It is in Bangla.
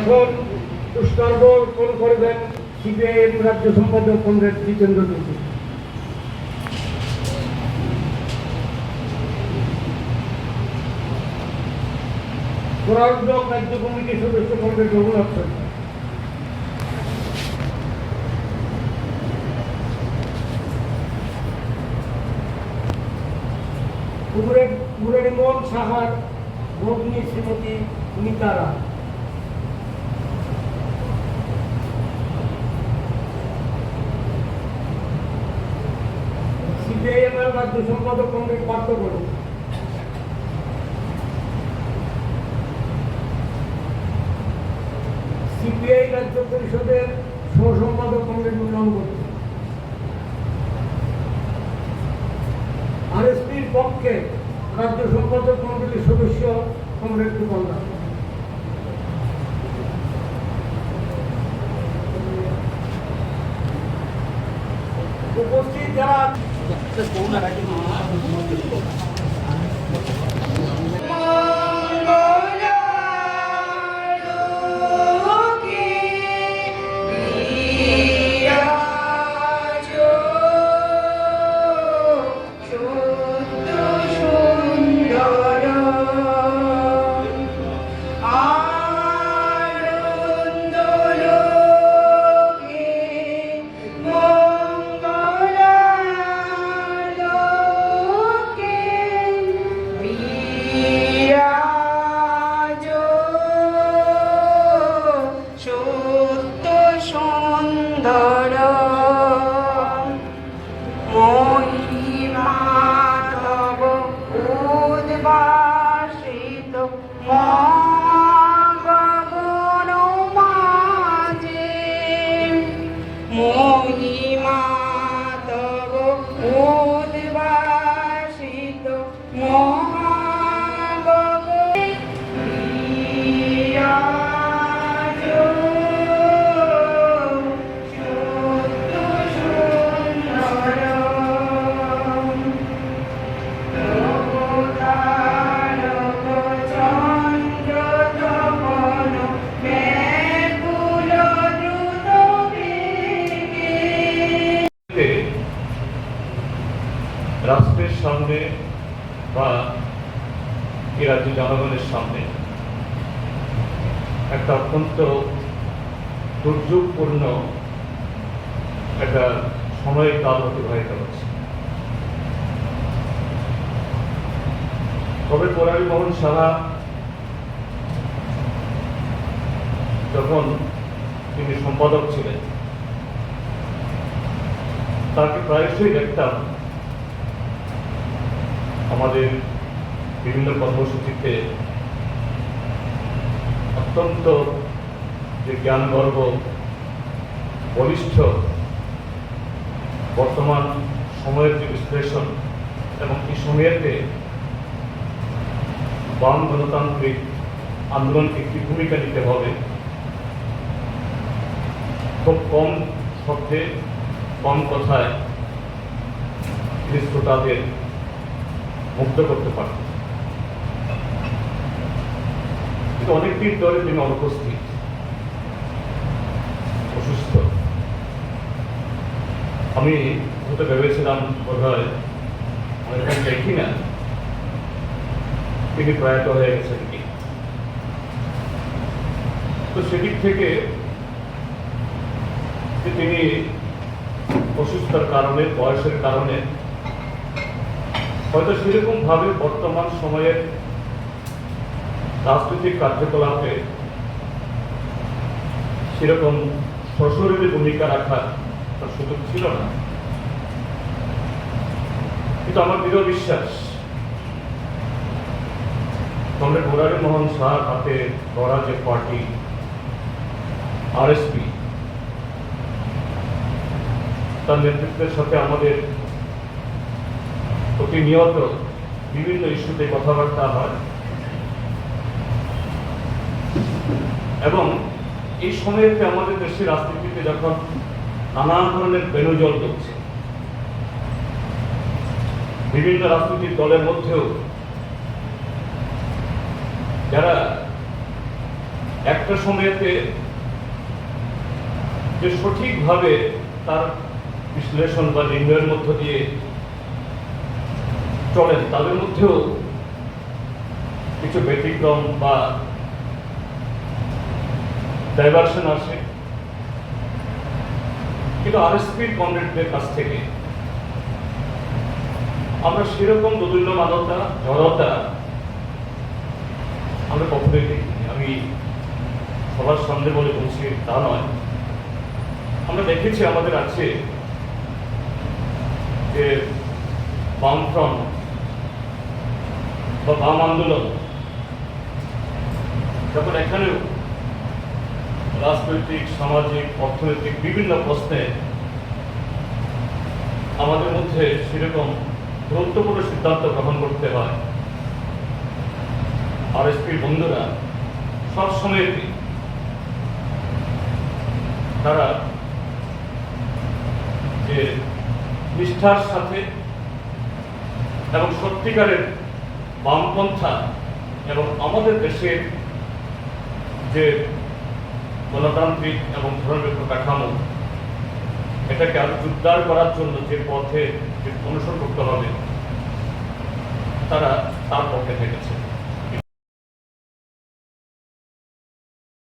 এখন কোন করবেন সিপিআইএম রাজ্য সম্পাদক কমরেড জিতেন্দ্র যোশী রাজ্য কমিটির সদস্য কমরেড রঘুনাথ সরকার। সাহার ভগ্নী শ্রীমতী মিতারা সিপিআইএম এর রাজ্য সম্পাদক কংগ্রেস পার্থ করুন সিপিআই রাজ্য পরিষদের সহসম্পাদক কংগ্রেস মিলন করুন আরএসপির পক্ষে রাজ্য সম্পাদক মন্ডলীর সদস্য কংগ্রেস উপস্থিত Thank you. মগন মাঝে উদ্ভাসিত। উদ্বাসিত সামনে বা এই রাজ্যের জনগণের সামনে একটা অত্যন্ত দুর্যোগপূর্ণ একটা সময়ের কাল অতিবাহিত হচ্ছে। তবে পরারি মোহন সাহা যখন তিনি সম্পাদক ছিলেন, তাকে প্রায়শই দেখতাম আমাদের বিভিন্ন কর্মসূচিতে অত্যন্ত যে জ্ঞানগর্ব, বলিষ্ঠ বর্তমান সময়ের যে বিশ্লেষণ এবং এই সময়েতে বাম গণতান্ত্রিক আন্দোলনকে কি ভূমিকা নিতে হবে, খুব কম শব্দে কম কথায় শ্রোতাদের মুগ্ধ করতে পারেন কিন্তু অনেকদিন ধরে তিনি অনুপস্থিত। অসুস্থ। আমি হয়তো ভেবেছিলাম বোধ হয় দেখি না। তিনি প্রয়াত হয়ে গেছেন কি? তো সেদিক থেকে তিনি অসুস্থতার কারণে, বয়সের কারণে হয়তো সেরকম ভাবে বর্তমান সময়ের রাজনৈতিক কার্যকলাপে সেরকম সশরীরে ভূমিকা রাখার তার সুযোগ ছিল না। কিন্তু আমার দৃঢ় বিশ্বাস, কমরেড মুরারি মোহন শাহর হাতে গড়া যে পার্টি আরএসপি তার নেতৃত্বের সাথে আমাদের প্রতিনিয়ত বিভিন্ন ইস্যুতে কথাবার্তা হয়। এবং এই সময়তে আমাদের দেশের রাজনীতিতে যখন নানান ধরনের বেনুজল ঢুকছে, বিভিন্ন রাজনৈতিক দলের মধ্যেও যারা একটা সময়তে যে সঠিকভাবে তার বিশ্লেষণ বা নির্ণয়ের মধ্য দিয়ে চলেন তাদের মধ্যেও কিছু ব্যতিক্রম বা ডাইভার্সন আসে। কিন্তু আর আরএসপির কমরেডদের কাছ থেকে আমরা সেরকম দোদুল্যমানতা জড়তা আমরা কখনোই দেখিনি। আমি সবার সামনে বলে বলছি, তা নয়। আমরা দেখেছি আমাদের আছে যে বামফ্রন্ট বা বাম আন্দোলন। যখন এখানেও রাজনৈতিক, সামাজিক, অর্থনৈতিক বিভিন্ন প্রশ্নে আমাদের মধ্যে সেরকম গুরুত্বপূর্ণ সিদ্ধান্ত গ্রহণ করতে হয় আর এসপির বন্ধুরা সবসময় তারা যে নিষ্ঠার সাথে এবং সত্যিকারের বামপন্থা এবং আমাদের দেশের যে গণতান্ত্রিক এবং ধর্মীয় কাঠামো, এটাকে আরও জোরদার করার জন্য যে পথে যে অনুসরণ করতে হবে, তারা তার পক্ষে থেকেছে